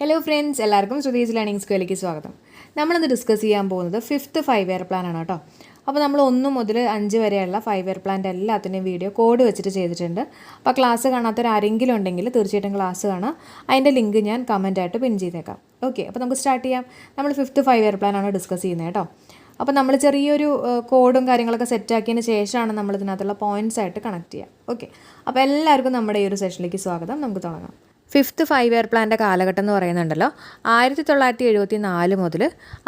Hello friends എല്ലാവർക്കും Shruthi's learning സ്കൂളിലേക്ക് സ്വാഗതം. നമ്മളിന്ന് ഡിസ്കസ് ചെയ്യാൻ പോകുന്നത് ഫിഫ്ത്ത് ഫൈവ് ഇയർ പ്ലാൻ ആണ് കേട്ടോ. അപ്പോൾ നമ്മൾ ഒന്ന് മുതൽ അഞ്ച് വരെയുള്ള ഫൈവ് ഇയർ പ്ലാന്റെ എല്ലാത്തിന്റെയും വീഡിയോ കോഡ് വെച്ചിട്ട് ചെയ്തിട്ടുണ്ട്. അപ്പോൾ ക്ലാസ് കാണാത്തൊരാരെങ്കിലും ഉണ്ടെങ്കിൽ തീർച്ചയായിട്ടും ക്ലാസ് കാണാം അതിന്റെ ലിങ്ക് ഞാൻ കമന്റായിട്ട് പിൻ ചെയ്തേക്കാം. ഓക്കെ അപ്പോൾ നമുക്ക് സ്റ്റാർട്ട് ചെയ്യാം. നമ്മൾ ഫിഫ്ത്ത് ഫൈവ് ഇയർ പ്ലാനാണ് ഡിസ്കസ് ചെയ്യുന്നത് കേട്ടോ. അപ്പോൾ നമ്മൾ ചെറിയൊരു കോഡും കാര്യങ്ങളൊക്കെ സെറ്റാക്കിയതിന് ശേഷമാണ് നമ്മൾ ഇതിനകത്തുള്ള പോയിന്റ്സ് ആയിട്ട് കണക്ട് ചെയ്യുക. ഓക്കെ അപ്പോൾ എല്ലാവർക്കും നമ്മുടെ ഈ ഒരു സെഷനിലേക്ക് സ്വാഗതം. നമുക്ക് തുടങ്ങാം. ഫിഫ്ത്ത് ഫൈവ് ഇയർ പ്ലാന്റെ കാലഘട്ടം എന്ന് പറയുന്നുണ്ടല്ലോ. ആയിരത്തി തൊള്ളായിരത്തി എഴുപത്തി നാല് മുതൽ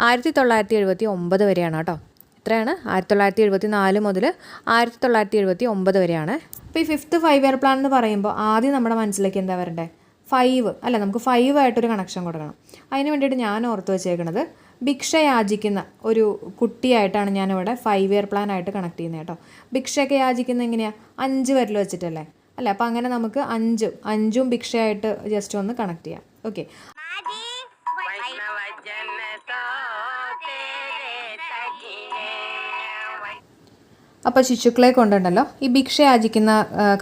ആയിരത്തി തൊള്ളായിരത്തി എഴുപത്തി ഒമ്പത് വരെയാണ് കേട്ടോ. ഇത്രയാണ് ആയിരത്തി തൊള്ളായിരത്തി എഴുപത്തി നാല് മുതൽ ആയിരത്തി തൊള്ളായിരത്തി എഴുപത്തി ഒമ്പത് വരെയാണ്. അപ്പോൾ ഈ ഫിഫ്ത്ത് ഫൈവ് ഇയർ പ്ലാൻ എന്ന് പറയുമ്പോൾ ആദ്യം നമ്മുടെ മനസ്സിലേക്ക് എന്താ വരണ്ടേ? ഫൈവ് അല്ല നമുക്ക് ഫൈവ് ആയിട്ടൊരു കണക്ഷൻ കൊടുക്കണം. അതിന് വേണ്ടിയിട്ട് ഞാൻ ഓർത്ത് വെച്ചേക്കണത് ഭിക്ഷ യാചിക്കുന്ന ഒരു കുട്ടിയായിട്ടാണ് ഞാനിവിടെ ഫൈവ് ഇയർ പ്ലാൻ ആയിട്ട് കണക്ട് ചെയ്യുന്നത് കേട്ടോ. ഭിക്ഷയൊക്കെ യാചിക്കുന്ന എങ്ങനെയാണ് അഞ്ച് പേരിൽ വെച്ചിട്ടല്ലേ? അല്ലേ? അപ്പോൾ അങ്ങനെ നമുക്ക് അഞ്ചും അഞ്ചും ഭിക്ഷയായിട്ട് ജസ്റ്റ് ഒന്ന് കണക്ട് ചെയ്യാം. ഓക്കെ അപ്പോൾ ശിശുക്കളെ കൊണ്ടുണ്ടല്ലോ ഈ ഭിക്ഷ യാചിക്കുന്ന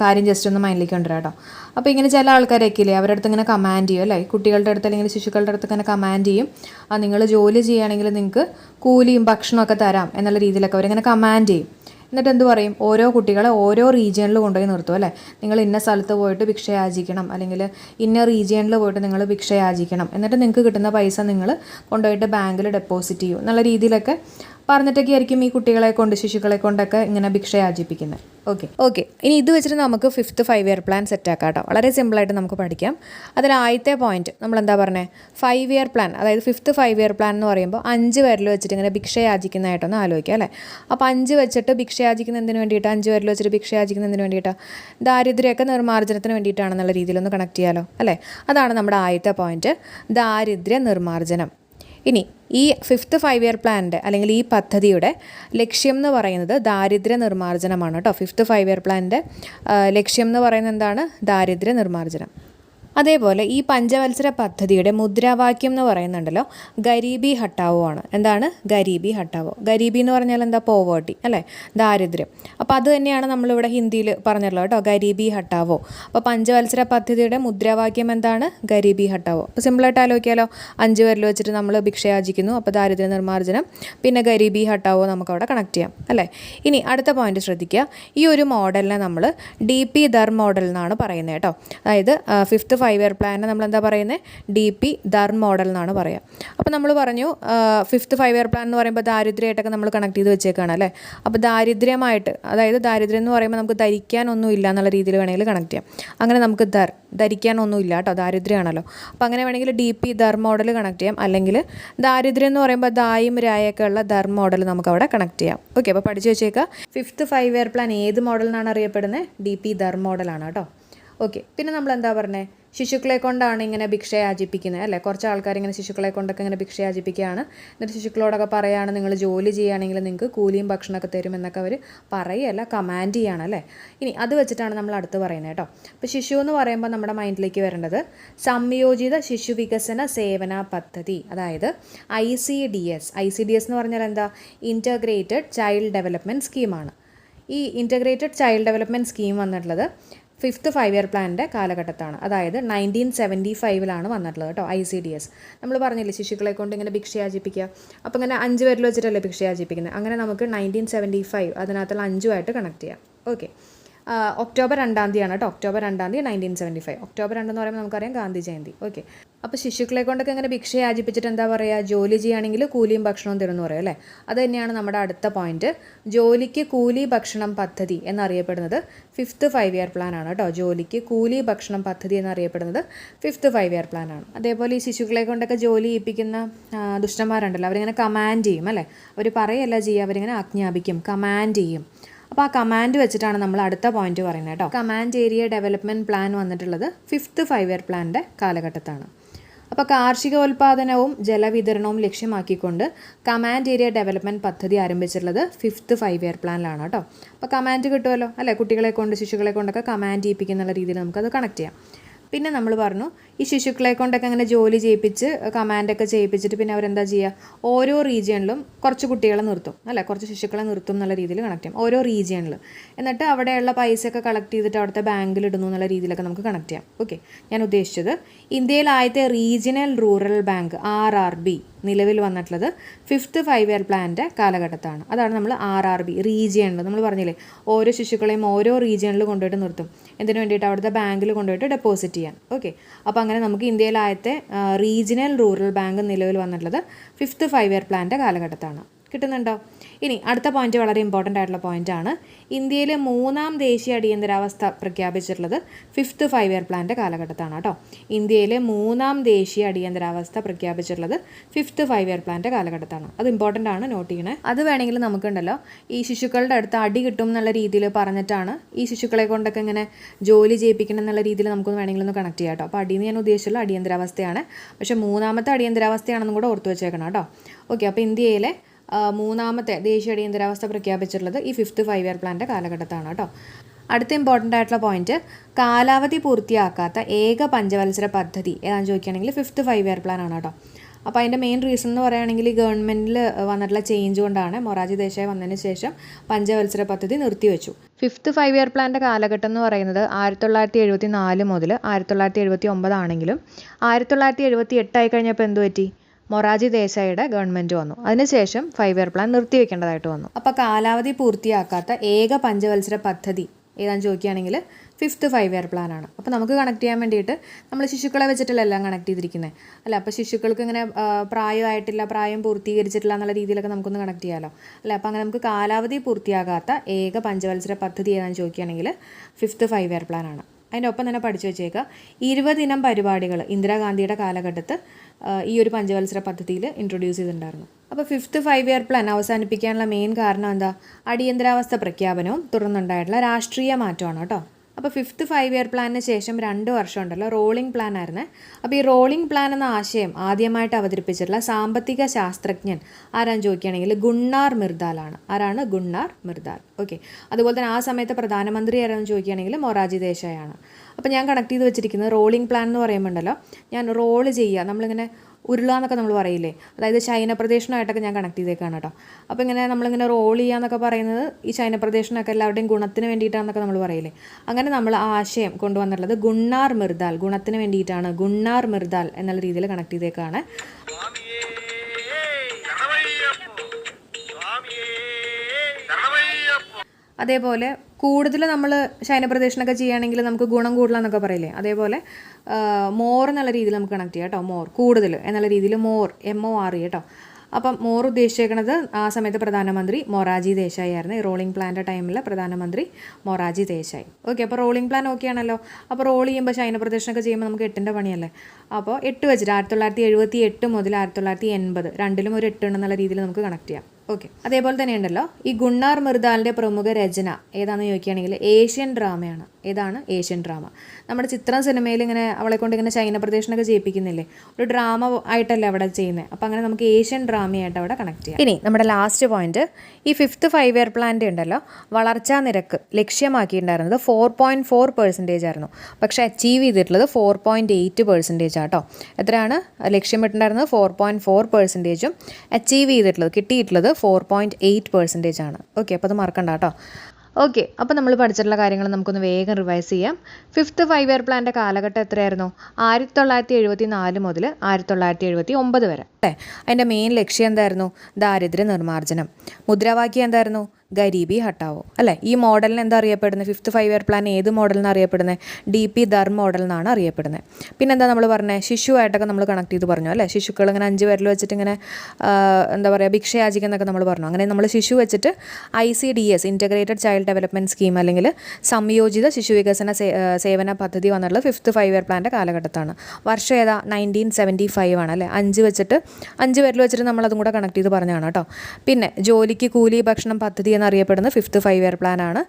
കാര്യം ജസ്റ്റ് ഒന്ന് മൈൻഡിലേക്ക് കൊണ്ടുവരാം കേട്ടോ അപ്പോൾ ഇങ്ങനെ ചില ആൾക്കാരൊക്കെ ഇല്ലേ അവരുടെ അടുത്ത് ഇങ്ങനെ കമാൻഡ് ചെയ്യും അല്ലേ? കുട്ടികളുടെ അടുത്ത് അല്ലെങ്കിൽ ശിശുക്കളുടെ അടുത്ത് ഇങ്ങനെ കമാൻഡ് ചെയ്യും. നിങ്ങൾ ജോലി ചെയ്യുകയാണെങ്കിൽ നിങ്ങൾക്ക് കൂലിയും ഭക്ഷണമൊക്കെ തരാം എന്നുള്ള രീതിയിലൊക്കെ അവരിങ്ങനെ കമാൻഡ് ചെയ്യും. എന്നിട്ട് എന്ത് പറയും? ഓരോ കുട്ടികളെ ഓരോ റീജിയനിൽ കൊണ്ടുപോയി നിർത്തും അല്ലേ? നിങ്ങൾ ഇന്ന സ്ഥലത്ത് പോയിട്ട് ഭിക്ഷ യാചിക്കണം. അല്ലെങ്കിൽ ഇന്ന റീജിയനിൽ പോയിട്ട് നിങ്ങൾ ഭിക്ഷ യാചിക്കണം. എന്നിട്ട് നിങ്ങൾക്ക് കിട്ടുന്ന പൈസ നിങ്ങൾ കൊണ്ടുപോയിട്ട് ബാങ്കിൽ ഡെപ്പോസിറ്റ് ചെയ്യും. എന്നുള്ള രീതിയിലൊക്കെ പറഞ്ഞിട്ടൊക്കെ ആയിരിക്കും ഈ കുട്ടികളെ കൊണ്ട് ശിശുക്കളെ കൊണ്ടൊക്കെ ഇങ്ങനെ ഭിക്ഷ യാചിപ്പിക്കുന്നത് ഓക്കെ ഓക്കെ ഇനി ഇത് വെച്ചിട്ട് നമുക്ക് fifth five year plan set ആക്കാം കേട്ടോ. വളരെ സിമ്പിളായിട്ട് നമുക്ക് പഠിക്കാം. അതിൽ ആദ്യത്തെ പോയിന്റ് നമ്മൾ എന്താ പറഞ്ഞത് ഫൈവ് ഇയർ പ്ലാൻ അതായത് ഫിഫ്ത്ത് ഫൈവ് ഇയർ പ്ലാൻ എന്ന് പറയുമ്പോൾ അഞ്ച് പേരിൽ വെച്ചിട്ട് ഇങ്ങനെ ഭിക്ഷ യാചിക്കുന്നതായിട്ടൊന്ന് ആലോചിക്കുക അല്ലേ? അപ്പോൾ അഞ്ച് വെച്ചിട്ട് ഭിക്ഷ എന്തിനു വേണ്ടിയിട്ട്? അഞ്ച് പേരിൽ വെച്ചിട്ട് ഭിക്ഷ യാചിക്കുന്നതിന് വേണ്ടിയിട്ടാണ് ദാരിദ്ര്യമൊക്കെ നിർമ്മാർജനത്തിന് വേണ്ടിയിട്ടാണെന്നുള്ള രീതിയിലൊന്ന് കണക്ട് ചെയ്യാലോ അല്ലേ? അതാണ് നമ്മുടെ ആദ്യത്തെ പോയിന്റ് ദാരിദ്ര്യ നിർമ്മാർജനം. ഇനി ഈ ഫിഫ്ത്ത് ഫൈവ് ഇയർ പ്ലാനിന്റെ അല്ലെങ്കിൽ ഈ പദ്ധതിയുടെ ലക്ഷ്യം എന്ന് പറയുന്നത് ദാരിദ്ര്യ നിർമ്മാർജനമാണ് കേട്ടോ. ഫിഫ്ത്ത് ഫൈവ് ഇയർ പ്ലാനിന്റെ ലക്ഷ്യം എന്ന് പറയുന്നത് എന്താണ്? ദാരിദ്ര്യ നിർമ്മാർജനം. അതേപോലെ ഈ പഞ്ചവത്സര പദ്ധതിയുടെ മുദ്രാവാക്യം എന്ന് പറയുന്നുണ്ടല്ലോ ഗരീബി ഹട്ടാവോ ആണ്. എന്താണ്? ഗരീബി ഹട്ടാവോ. ഗരീബി എന്ന് പറഞ്ഞാൽ എന്താ? പോവേർട്ടി അല്ലേ? ദാരിദ്ര്യം. അപ്പോൾ അത് തന്നെയാണ് നമ്മളിവിടെ ഹിന്ദിയിൽ പറഞ്ഞല്ലോ കേട്ടോ ഗരീബി ഹട്ടാവോ. അപ്പോൾ പഞ്ചവത്സര പദ്ധതിയുടെ മുദ്രാവാക്യം എന്താണ്? ഗരീബി ഹട്ടാവോ. അപ്പോൾ സിമ്പിളായിട്ട് ആലോചിക്കാലോ അഞ്ച് പേരിൽ വെച്ചിട്ട് നമ്മൾ ഭിക്ഷയാചിക്കുന്നു അപ്പോൾ ദാരിദ്ര്യ നിർമ്മാർജനം പിന്നെ ഗരീബി ഹട്ടാവോ നമുക്കവിടെ കണക്ട് ചെയ്യാം അല്ലേ? ഇനി അടുത്ത പോയിന്റ് ശ്രദ്ധിക്കുക. ഈ ഒരു മോഡലിനെ നമ്മൾ ഡി പി ദർ മോഡൽ എന്നാണ് പറയുന്നത് കേട്ടോ. അതായത് ഫിഫ്ത്ത് ഫൈവ് ഇയർ നമ്മൾ എന്താ പറയുന്നത് ഡി പി ദർ മോഡൽ എന്നാണ് പറയുക അപ്പോൾ നമ്മൾ പറഞ്ഞു ഫിഫ്ത്ത് ഫൈവ് ഇയർ പ്ലാൻ എന്ന് പറയുമ്പോൾ ദാരിദ്ര്യമായിട്ടൊക്കെ നമ്മൾ കണക്ട് ചെയ്ത് വെച്ചേക്കാണ് അല്ലേ? അപ്പോൾ ദാരിദ്ര്യമായിട്ട് അതായത് ദാരിദ്ര്യം എന്ന് പറയുമ്പോൾ നമുക്ക് ധരിക്കാനൊന്നും ഇല്ല എന്നുള്ള രീതിയിൽ വേണമെങ്കിൽ കണക്ട് ചെയ്യാം. അങ്ങനെ നമുക്ക് ധർ ധരിക്കാനൊന്നും ഇല്ല കേട്ടോ ദാരിദ്ര്യമാണല്ലോ. അപ്പോൾ അങ്ങനെ വേണമെങ്കിൽ D P Dhar model connect ചെയ്യാം. അല്ലെങ്കിൽ ദാരിദ്ര്യം എന്ന് പറയുമ്പോൾ ദായും രായൊക്കെ ഉള്ള ധർ മോഡൽ നമുക്ക് അവിടെ കണക്ട് ചെയ്യാം. ഓക്കെ അപ്പോൾ പഠിച്ചു വെച്ചേക്കുക ഫിഫ്ത്ത് ഫൈവ് ഇയർ പ്ലാൻ ഏത് മോഡൽ അറിയപ്പെടുന്നത്? ഡി പി ദർ മോഡലാണ് കേട്ടോ. ഓക്കെ പിന്നെ നമ്മൾ എന്താ പറഞ്ഞത് ശിശുക്കളെ കൊണ്ടാണ് ഇങ്ങനെ ഭിക്ഷയെ ആചിപ്പിക്കുന്നത് അല്ലേ? കുറച്ച് ആൾക്കാർ ഇങ്ങനെ ശിശുക്കളെ കൊണ്ടൊക്കെ ഇങ്ങനെ ഭിക്ഷ ആചിപ്പിക്കുകയാണ്. എന്നിട്ട് ശിശുക്കളോടൊക്കെ പറയുകയാണ് നിങ്ങൾ ജോലി ചെയ്യുകയാണെങ്കിൽ നിങ്ങൾക്ക് കൂലിയും ഭക്ഷണമൊക്കെ തരും എന്നൊക്കെ അവർ പറയുകയല്ല കമാൻഡ് ചെയ്യാണ് അല്ലേ? ഇനി അത് വെച്ചിട്ടാണ് നമ്മൾ അടുത്ത് പറയുന്നത് കേട്ടോ. അപ്പോൾ ശിശു എന്ന് പറയുമ്പോൾ നമ്മുടെ മൈൻഡിലേക്ക് വരേണ്ടത് സംയോജിത ശിശു വികസന സേവന പദ്ധതി. അതായത് I C D S. I C D S എന്ന് പറഞ്ഞാൽ എന്താ? ഇന്റഗ്രേറ്റഡ് ചൈൽഡ് ഡെവലപ്മെന്റ് സ്കീമാണ് ഈ ഇന്റഗ്രേറ്റഡ് ചൈൽഡ് ഡെവലപ്മെന്റ് സ്കീം വന്നിട്ടുള്ളത് ഫിഫ്ത്ത് ഫൈവ് ഇയർ പ്ലാനിന്റെ കാലഘട്ടത്താണ്. അതായത് നയന്റീൻ സെവന്റി ഫൈവിലാണ് വന്നിട്ടുള്ളത് കേട്ടോ ഐ സി ഡി എസ് നമ്മൾ പറഞ്ഞില്ലേ ശിശുക്കളെ കൊണ്ട് ഇങ്ങനെ ഭിക്ഷ യാചിപ്പിക്കുക. അപ്പോൾ ഇങ്ങനെ അഞ്ച് പേരിൽ വെച്ചിട്ടല്ലേ ഭിക്ഷ യാചിപ്പിക്കുന്നത്. അങ്ങനെ നമുക്ക് നയന്റീൻ സെവന്റി ഫൈവ് അതിനകത്തുള്ള അഞ്ചുമായിട്ട് കണക്ട് ചെയ്യാം. ഓക്കെ ഒക്ടോബർ രണ്ടാം തീയതിയാണ് കേട്ടോ. ഒക്ടോബർ രണ്ടാം തീയതി നയന്റീൻ സെവന്റി ഫൈവ് ഒക്ടോബർ രണ്ടെന്ന് പറയുമ്പോൾ നമുക്കറിയാം ഗാന്ധി ജയന്തി. ഓക്കെ അപ്പോൾ ശിശുക്കളെ കൊണ്ടൊക്കെ ഇങ്ങനെ ഭിക്ഷയെ യാചിപ്പിച്ചിട്ട് എന്താ പറയുക ജോലി ചെയ്യുകയാണെങ്കിൽ കൂലിയും ഭക്ഷണവും തരുമെന്ന് പറയും അല്ലേ? അത് തന്നെയാണ് നമ്മുടെ അടുത്ത പോയിന്റ് ജോലിക്ക് കൂലി ഭക്ഷണം പദ്ധതി എന്നറിയപ്പെടുന്നത് ഫിഫ്ത്ത് ഫൈവ് ഇയർ പ്ലാൻ ആണ് കേട്ടോ. ജോലിക്ക് കൂലി ഭക്ഷണം പദ്ധതി എന്നറിയപ്പെടുന്നത് ഫിഫ്ത്ത് ഫൈവ് ഇയർ പ്ലാൻ ആണ്. അതേപോലെ ഈ ശിശുക്കളെ കൊണ്ടൊക്കെ ജോലി ചെയ്യിപ്പിക്കുന്ന ദുഷ്ടന്മാരുണ്ടല്ലോ. അവരിങ്ങനെ കമാൻഡ് ചെയ്യും അല്ലേ? അവർ പറയല്ല ചെയ്യുക അവരിങ്ങനെ ആജ്ഞാപിക്കും. കമാൻഡ് ചെയ്യും. അപ്പോൾ ആ കമാൻഡ് വെച്ചിട്ടാണ് നമ്മൾ അടുത്ത പോയിന്റ് പറയുന്നത് കേട്ടോ. കമാൻഡ് ഏരിയ ഡെവലപ്മെന്റ് പ്ലാൻ വന്നിട്ടുള്ളത് ഫിഫ്ത്ത് ഫൈവ് ഇയർ പ്ലാനിന്റെ കാലഘട്ടത്താണ്. അപ്പോൾ കാർഷികോൽപാദനവും ജലവിതരണവും ലക്ഷ്യമാക്കിക്കൊണ്ട് കമാൻഡ് ഏരിയ ഡെവലപ്മെന്റ് പദ്ധതി ആരംഭിച്ചിട്ടുള്ളത് ഫിഫ്ത്ത് ഫൈവ് ഇയർ പ്ലാനിലാണ് കേട്ടോ. അപ്പോൾ കമാൻഡ് കിട്ടുമല്ലോ? അല്ലേ? കുട്ടികളെ കൊണ്ട് ശിശുക്കളെ കൊണ്ടൊക്കെ കമാൻഡ് ചെയ്യിപ്പിക്കുന്നുള്ള രീതിയിൽ നമുക്കത് കണക്ട് ചെയ്യാം. പിന്നെ നമ്മൾ പറഞ്ഞു ഈ ശിശുക്കളെ കൊണ്ടൊക്കെ അങ്ങനെ ജോലി ചെയ്യിപ്പിച്ച് കമാൻഡൊക്കെ ചെയ്യിപ്പിച്ചിട്ട് പിന്നെ അവരെന്താ ചെയ്യുക ഓരോ റീജിയണിലും കുറച്ച് കുട്ടികളെ നിർത്തും അല്ലേ? കുറച്ച് ശിശുക്കളെ നിർത്തും എന്നുള്ള രീതിയിൽ കണക്ട് ചെയ്യാം. ഓരോ റീജിയണിൽ എന്നിട്ട് അവിടെയുള്ള പൈസയൊക്കെ കളക്ട് ചെയ്തിട്ട് അവിടുത്തെ ബാങ്കിൽ ഇടുന്നു എന്നുള്ള രീതിയിലൊക്കെ നമുക്ക് കണക്ട് ചെയ്യാം. ഓക്കെ ഞാൻ ഉദ്ദേശിച്ചത് ഇന്ത്യയിലായത്തെ regional rural bank R R B നിലവിൽ വന്നിട്ടുള്ളത് ഫിഫ്ത്ത് ഫൈവ് ഇയർ പ്ലാന്റെ കാലഘട്ടത്താണ്. അതാണ് നമ്മൾ ആർ ആർ ബി റീജിയണിൽ നമ്മൾ പറഞ്ഞില്ലേ? ഓരോ ശിശുക്കളെയും ഓരോ റീജിയണിൽ കൊണ്ടുപോയിട്ട് നിർത്തും. എന്തിനു വേണ്ടിയിട്ട്? അവിടുത്തെ ബാങ്കിൽ കൊണ്ടുപോയിട്ട് ഡെപ്പോസിറ്റ് ചെയ്യാൻ. ഓക്കെ അപ്പോൾ അങ്ങനെ നമുക്ക് ഇന്ത്യയിലായത്തെ റീജിയണൽ റൂറൽ ബാങ്ക് നിലവിൽ വന്നിട്ടുള്ളത് ഫിഫ്ത്ത് ഫൈവ് ഇയർ പ്ലാന്റെ കാലഘട്ടത്താണ്. കിട്ടുന്നുണ്ടോ? ഇനി അടുത്ത പോയിന്റ് വളരെ ഇമ്പോർട്ടന്റ് ആയിട്ടുള്ള പോയിന്റ് ആണ്. ഇന്ത്യയിലെ മൂന്നാം ദേശീയ അടിയന്തരാവസ്ഥ പ്രഖ്യാപിച്ചിട്ടുള്ളത് ഫിഫ്ത്ത് ഫൈവ് ഇയർ പ്ലാന്റെ കാലഘട്ടത്താണ് കേട്ടോ ഇന്ത്യയിലെ മൂന്നാം ദേശീയ അടിയന്തരാവസ്ഥ പ്രഖ്യാപിച്ചിട്ടുള്ളത് ഫിഫ്ത്ത് ഫൈവ് ഇയർ പ്ലാന്റെ കാലഘട്ടത്താണ്. അത് ഇമ്പോർട്ടന്റ് ആണ് നോട്ട് ചെയ്യണേ. അത് വേണമെങ്കിൽ നമുക്കുണ്ടല്ലോ. ഈ ശിശുക്കളുടെ അടുത്ത് അടി കിട്ടും എന്നുള്ള രീതിയിൽ പറഞ്ഞിട്ടാണ് ഈ ശിശുക്കളെ കൊണ്ടൊക്കെ ഇങ്ങനെ ജോലി ചെയ്യിപ്പിക്കണം എന്നുള്ള രീതിയിൽ നമുക്കൊന്ന് വേണമെങ്കിൽ ഒന്ന് കണക്ട് ചെയ്യാം കേട്ടോ അപ്പോൾ അടിയെന്ന് ഞാൻ ഉദ്ദേശിച്ചുള്ള അടിയന്തരാവസ്ഥയാണ്. പക്ഷേ മൂന്നാമത്തെ അടിയന്തരാവസ്ഥയാണെന്നും കൂടെ ഓർത്ത് വെച്ചേക്കണം കേട്ടോ ഓക്കെ അപ്പോൾ ഇന്ത്യയിലെ മൂന്നാമത്തെ ദേശീയ അടിയന്തരാവസ്ഥ പ്രഖ്യാപിച്ചിട്ടുള്ളത് ഈ ഫിഫ്ത്ത് ഫൈവ് ഇയർ പ്ലാന്റെ കാലഘട്ടത്താണ് കേട്ടോ അടുത്ത ഇമ്പോർട്ടന്റ് ആയിട്ടുള്ള പോയിന്റ് കാലാവധി പൂർത്തിയാക്കാത്ത ഏക പഞ്ചവത്സര പദ്ധതി ഏതാണെന്ന് ചോദിക്കുകയാണെങ്കിൽ ഫിഫ്ത്ത് ഫൈവ് ഇയർ പ്ലാൻ ആണ് കേട്ടോ അപ്പോൾ അതിന്റെ മെയിൻ റീസൺ എന്ന് പറയുകയാണെങ്കിൽ ഗവൺമെന്റിൽ വന്നിട്ടുള്ള ചേഞ്ച് കൊണ്ടാണ് മൊറാജി ദേശായി വന്നതിന് ശേഷം പഞ്ചവത്സര പദ്ധതി നിർത്തിവെച്ചു. ഫിഫ്ത്ത് ഫൈവ് ഇയർ പ്ലാന്റെ കാലഘട്ടം എന്ന് പറയുന്നത് ആയിരത്തി തൊള്ളായിരത്തി എഴുപത്തി നാല് മുതൽ ആയിരത്തി തൊള്ളായിരത്തി എഴുപത്തി ഒമ്പതാണെങ്കിലും ആയിരത്തി തൊള്ളായിരത്തി എഴുപത്തി എട്ടായി കഴിഞ്ഞപ്പോൾ എന്ത് പറ്റി? മൊറാജി ദേശായിയുടെ ഗവൺമെന്റ് വന്നു. അതിനുശേഷം ഫൈവ് ഇയർ പ്ലാൻ നിർത്തിവെക്കേണ്ടതായിട്ട് വന്നു. അപ്പോൾ കാലാവധി പൂർത്തിയാക്കാത്ത ഏക പഞ്ചവത്സര പദ്ധതി ഏതാന്ന് ചോദിക്കുകയാണെങ്കിൽ ഫിഫ്ത്ത് ഫൈവ് ഇയർ പ്ലാൻ ആണ്. അപ്പോൾ നമുക്ക് കണക്ട് ചെയ്യാൻ വേണ്ടിയിട്ട് നമ്മൾ ശിശുക്കളെ വെച്ചിട്ടല്ല എല്ലാം കണക്ട് ചെയ്തിരിക്കുന്നത് അല്ല അപ്പോൾ ശിശുക്കൾക്ക് ഇങ്ങനെ പ്രായമായിട്ടില്ല പ്രായം പൂർത്തീകരിച്ചിട്ടില്ല എന്നുള്ള രീതിയിലൊക്കെ നമുക്കൊന്ന് കണക്ട് ചെയ്യാമല്ലോ അല്ല അപ്പോൾ അങ്ങനെ നമുക്ക് കാലാവധി പൂർത്തിയാകാത്ത ഏക പഞ്ചവത്സര പദ്ധതി ഏതാണെന്ന് ചോദിക്കുകയാണെങ്കിൽ ഫിഫ്ത്ത് ഫൈവ് ഇയർ പ്ലാൻ ആണ്. അതിന്റെ ഒപ്പം തന്നെ പഠിച്ചു വെച്ചേക്കുക ഇരുപതിനം പരിപാടികൾ ഇന്ദിരാഗാന്ധിയുടെ കാലഘട്ടത്ത് ഈ ഒരു പഞ്ചവത്സര പദ്ധതിയിൽ ഇൻട്രൊഡ്യൂസ് ചെയ്തിട്ടുണ്ടായിരുന്നു. അപ്പോൾ ഫിഫ്ത്ത് ഫൈവ് ഇയർ പ്ലാൻ അവസാനിപ്പിക്കാനുള്ള മെയിൻ കാരണം എന്താ? അടിയന്തരാവസ്ഥ പ്രഖ്യാപനവും തുടർന്നുണ്ടായിട്ടുള്ള രാഷ്ട്രീയ മാറ്റമാണ് കേട്ടോ. അപ്പോൾ ഫിഫ്ത്ത് ഫൈവ് ഇയർ പ്ലാനിന് ശേഷം രണ്ട് വർഷം ഉണ്ടല്ലോ റോളിംഗ് പ്ലാൻ ആയിരുന്നു. അപ്പോൾ ഈ റോളിംഗ് പ്ലാൻ എന്ന ആശയം ആദ്യമായിട്ട് അവതരിപ്പിച്ചിട്ടുള്ള സാമ്പത്തിക ശാസ്ത്രജ്ഞൻ ആരാണ് ചോദിക്കുകയാണെങ്കിൽ ഗുണ്ണാർ മിർദാലാണ്. ആരാണ്? ഗുണ്ണാർ മിർദാൽ. ഓക്കെ അതുപോലെ തന്നെ ആ സമയത്ത് പ്രധാനമന്ത്രി ആരാണെന്ന് ചോദിക്കുകയാണെങ്കിൽ മൊറാജി ദേശായാണ്. അപ്പോൾ ഞാൻ കണക്ട് ചെയ്ത് വെച്ചിരിക്കുന്നത് റോളിംഗ് പ്ലാൻ എന്ന് പറയുമ്പോണ്ടല്ലോ ഞാൻ റോൾ ചെയ്യുക. നമ്മളിങ്ങനെ ഉരുളുക എന്നൊക്കെ നമ്മൾ പറയില്ലേ? അതായത് ചൈന പ്രദേശമായിട്ടൊക്കെ ഞാൻ കണക്ട് ചെയ്തേക്കാണ് കേട്ടോ. അപ്പോൾ ഇങ്ങനെ നമ്മളിങ്ങനെ റോൾ ചെയ്യുക എന്നൊക്കെ പറയുന്നത് ഈ ചൈന പ്രദേശനൊക്കെ എല്ലാവരുടെയും ഗുണത്തിന് വേണ്ടിയിട്ടാണെന്നൊക്കെ നമ്മൾ പറയില്ലേ? അങ്ങനെ നമ്മൾ ആശയം കൊണ്ടുവന്നിട്ടുള്ളത് ഗുണ്ണാർ മിർദാൽ ഗുണത്തിന് വേണ്ടിയിട്ടാണ് ഗുണ്ണാർ മിർദാൽ എന്നുള്ള രീതിയിൽ കണക്ട് ചെയ്തേക്കാണ്. അതേപോലെ കൂടുതൽ നമ്മൾ ശയനപ്രദക്ഷിണമൊക്കെ ചെയ്യുകയാണെങ്കിൽ നമുക്ക് ഗുണം കൂടുതലെന്നൊക്കെ പറയില്ലേ? അതേപോലെ മോർ എന്നുള്ള രീതിയിൽ നമുക്ക് കണക്ട് ചെയ്യാം കേട്ടോ മോർ കൂടുതൽ എന്നുള്ള രീതിയിൽ മോർ എം ഒ ആർ കേട്ടോ. അപ്പം മോർ ഉദ്ദേശിച്ചേക്കുന്നത് ആ സമയത്ത് പ്രധാനമന്ത്രി മൊറാജി ദേശായി ആയിരുന്നു. റോളിംഗ് പ്ലാന്റെ ടൈമിൽ പ്രധാനമന്ത്രി മൊറാജി ദേശായി. ഓക്കെ അപ്പോൾ റോളിംഗ് പ്ലാൻ ഓക്കെ ആണല്ലോ. അപ്പോൾ റോൾ ചെയ്യുമ്പോൾ ശൈന ചെയ്യുമ്പോൾ നമുക്ക് എട്ടിന്റെ പണിയല്ലേ? അപ്പോൾ എട്ട് വെച്ചിട്ട് ആയിരത്തി തൊള്ളായിരത്തി എഴുപത്തി എട്ട് മുതൽ ആയിരത്തി തൊള്ളായിരത്തി എൺപത് രണ്ടിലും ഒരു എട്ട് ഉണ്ടെന്നുള്ള രീതിയിൽ നമുക്ക് കണക്ട് ചെയ്യാം. ഓക്കെ അതേപോലെ തന്നെ ഉണ്ടല്ലോ ഈ ഗുണ്ണാർ മൃദാലിന്റെ പ്രമുഖ രചന ഏതാണെന്ന് ചോദിക്കുകയാണെങ്കിൽ ഏഷ്യൻ ഡ്രാമയാണ്. ഏതാണ് ഏഷ്യൻ ഡ്രാമ. നമ്മുടെ ചിത്രം സിനിമയിൽ ഇങ്ങനെ അവളെ കൊണ്ട് ഇങ്ങനെ ചൈന പ്രദേശനൊക്കെ ചെയ്യിപ്പിക്കുന്നില്ലേ ഒരു ഡ്രാമ ആയിട്ടല്ലേ അവിടെ ചെയ്യുന്നത് അപ്പോൾ അങ്ങനെ നമുക്ക് ഏഷ്യൻ ഡ്രാമയായിട്ട് അവിടെ കണക്ട് ചെയ്യാം. ഇനി നമ്മുടെ ലാസ്റ്റ് പോയിന്റ് ഈ ഫിഫ്ത്ത് ഫൈവ് ഇയർ പ്ലാന്റെ ഉണ്ടല്ലോ. വളർച്ചാ നിരക്ക് ലക്ഷ്യമാക്കിയിട്ടുണ്ടായിരുന്നത് ഫോർ പോയിന്റ് ഫോർ പെർസെന്റേജ് ആയിരുന്നു. പക്ഷേ അച്ചീവ് ചെയ്തിട്ടുള്ളത് ഫോർ പോയിന്റ് എയ്റ്റ് പെർസെന്റേജ് ആട്ടോ. എത്രയാണ്? ലക്ഷ്യമിട്ടുണ്ടായിരുന്നത് ഫോർ പോയിന്റ് ഫോർ പെർസെന്റേജും അച്ചീവ് ചെയ്തിട്ടുള്ളത് കിട്ടിയിട്ടുള്ളത് ഫോർ പോയിന്റ് എയ്റ്റ് പെർസെന്റേജ് ആണ്. ഓക്കെ അപ്പോൾ അത് മറക്കണ്ട കേട്ടോ. ഓക്കെ അപ്പോൾ നമ്മൾ പഠിച്ചിട്ടുള്ള കാര്യങ്ങൾ നമുക്കൊന്ന് വേഗം റിവൈസ് ചെയ്യാം. ഫിഫ്ത്ത് ഫൈവ് ഇയർ പ്ലാന്റെ കാലഘട്ടം എത്രയായിരുന്നു? ആയിരത്തി തൊള്ളായിരത്തി എഴുപത്തി നാല് മുതൽ ആയിരത്തി തൊള്ളായിരത്തി എഴുപത്തി ഒമ്പത് വരെ. അല്ലേ? അതിന്റെ മെയിൻ ലക്ഷ്യം എന്തായിരുന്നു? ദാരിദ്ര്യ നിർമ്മാർജനം. മുദ്രാവാക്യം എന്തായിരുന്നു? ഗരീബി ഹട്ടാവോ? അല്ലേ? ഈ മോഡലിന് എന്താ അറിയപ്പെടുന്നത്? ഫിഫ്ത്ത് ഫൈവ് ഇയർ പ്ലാൻ ഏത് എന്ന് അറിയപ്പെടുന്നത്? ഡി പി ധർ മോഡൽ എന്നാണ് അറിയപ്പെടുന്നത്. പിന്നെന്താ നമ്മൾ പറഞ്ഞത് ശിശുവായിട്ടൊക്കെ നമ്മൾ കണക്ട് ചെയ്ത് പറഞ്ഞു അല്ലേ? ശിശുക്കൾ ഇങ്ങനെ അഞ്ച് പേരിൽ വെച്ചിട്ട് ഇങ്ങനെ എന്താ പറയുക ഭിക്ഷയാചിക്കുന്നൊക്കെ നമ്മൾ പറഞ്ഞു. അങ്ങനെ നമ്മൾ ശിശു വെച്ചിട്ട് I C D S integrated child development scheme അല്ലെങ്കിൽ സംയോജിത ശിശു വികസന സേവന പദ്ധതി വന്നിട്ടുള്ളത് ഫിഫ്ത്ത് ഫൈവ് ഇയർ പ്ലാന്റെ കാലഘട്ടത്താണ്. വർഷം ഏതാ? നയന്റീൻ സെവന്റി ഫൈവ് ആണ് അല്ലേ? അഞ്ച് വെച്ചിട്ട് അഞ്ച് പേരിൽ വെച്ചിട്ട് നമ്മൾ അതും കൂടെ കണക്ട് ചെയ്ത് പറഞ്ഞതാണ് കേട്ടോ. പിന്നെ ജോലിക്ക് കൂലി ഭക്ഷണം പദ്ധതി എന്ന എന്നറിയപ്പെടുന്നത് ഫിഫ്ത്ത് ഫൈവ് ഇയർ പ്ലാൻ ആണ്.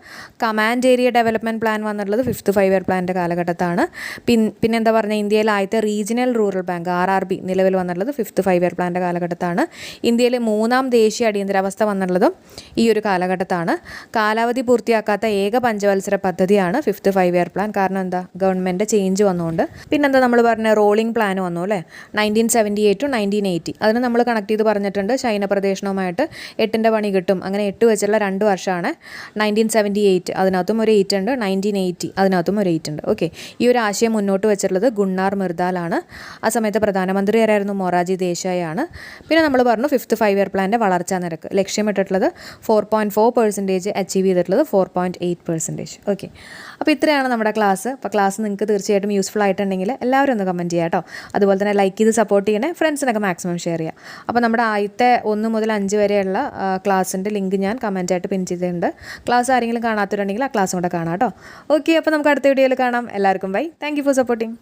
കമാൻഡ് ഏരിയ ഡെവലപ്മെന്റ് പ്ലാൻ വന്നിട്ടുള്ളത് ഫിഫ്ത്ത് ഫൈവ് ഇയർ പ്ലാന്റെ കാലഘട്ടത്താണ്. പിൻ പിന്നെന്താ പറഞ്ഞാൽ ഇന്ത്യയിലെ ആദ്യത്തെ regional rural bank R R B നിലവിൽ വന്നിട്ടുള്ളത് ഫിഫ്ത്ത് ഫൈവ് ഇയർ പ്ലാന്റെ കാലഘട്ടത്താണ്. ഇന്ത്യയിലെ മൂന്നാം ദേശീയ അടിയന്തരാവസ്ഥ വന്നിട്ടുള്ളതും ഈ ഒരു കാലഘട്ടത്താണ്. കാലാവധി പൂർത്തിയാക്കാത്ത ഏക പഞ്ചവത്സര പദ്ധതിയാണ് ഫിഫ്ത്ത് ഫൈവ് ഇയർ പ്ലാൻ. കാരണം എന്താ? ഗവൺമെന്റ് ചേഞ്ച് വന്നുകൊണ്ട്. പിന്നെന്താ നമ്മൾ പറഞ്ഞ റോളിംഗ് പ്ലാൻ വന്നു അല്ലേ? Nineteen seventy eight to nineteen eighty അതിന് നമ്മൾ കണക്ട് ചെയ്ത് പറഞ്ഞിട്ടുണ്ട്. ചൈന പ്രദേശവുമായിട്ട് എട്ടിന്റെ പണി കിട്ടും. അങ്ങനെ എട്ട് വെച്ചുള്ള രണ്ട് വർഷമാണ്. നയന്റീൻ സെവന്റി എയ്റ്റ് അതിനകത്തും ഒരു എയ്റ്റ് ഉണ്ട്. നയന്റീൻ എയ്റ്റി അതിനകത്തും ഒരു എയ്റ്റ് ഉണ്ട്. ഓക്കെ ഈ ഒരു ആശയം മുന്നോട്ട് വെച്ചിട്ടുള്ളത് ഗുണ്ണാർ മിർദാലാണ്. ആ സമയത്ത് പ്രധാനമന്ത്രി ആരായിരുന്നു? മൊറാജി ദേശായി ആണ് പിന്നെ നമ്മൾ പറഞ്ഞു ഫിഫ്ത്ത് ഫൈവ് ഇയർ പ്ലാന്റെ വളർച്ചാ നിരക്ക്. ലക്ഷ്യമിട്ടിട്ടുള്ളത് four point four percentage achieve ചെയ്തിട്ടുള്ളത് four point eight percentage okay അപ്പോൾ ഇത്രയാണ് നമ്മുടെ ക്ലാസ് അപ്പോൾ ക്ലാസ് നിങ്ങൾക്ക് തീർച്ചയായിട്ടും യൂസ്ഫുൾ ആയിട്ടുണ്ടെങ്കിൽ എല്ലാവരും ഒന്ന് കമന്റ് ചെയ്യാം കേട്ടോ അതുപോലെ തന്നെ ലൈക്ക് ചെയ്ത് സപ്പോർട്ട് ചെയ്യണേ ഫ്രണ്ട്സിനൊക്കെ മാക്സിമം ഷെയർ ചെയ്യാം അപ്പോൾ നമ്മുടെ ആദ്യത്തെ ഒന്ന് മുതൽ അഞ്ച് വരെയുള്ള ക്ലാസ്സിന്റെ ലിങ്ക് ഞാൻ കമന്റായിട്ട് പിൻ ചെയ്തിട്ടുണ്ട്. ക്ലാസ് ആരെങ്കിലും കാണാത്തവരുണ്ടെങ്കിൽ ആ ക്ലാസ്സും കൂടെ കാണാം കേട്ടോ. ഓക്കെ അപ്പോൾ നമുക്ക് അടുത്ത വീഡിയോയിൽ കാണാം. എല്ലാവർക്കും ബൈ താങ്ക് ഫോർ സപ്പോർട്ടിങ്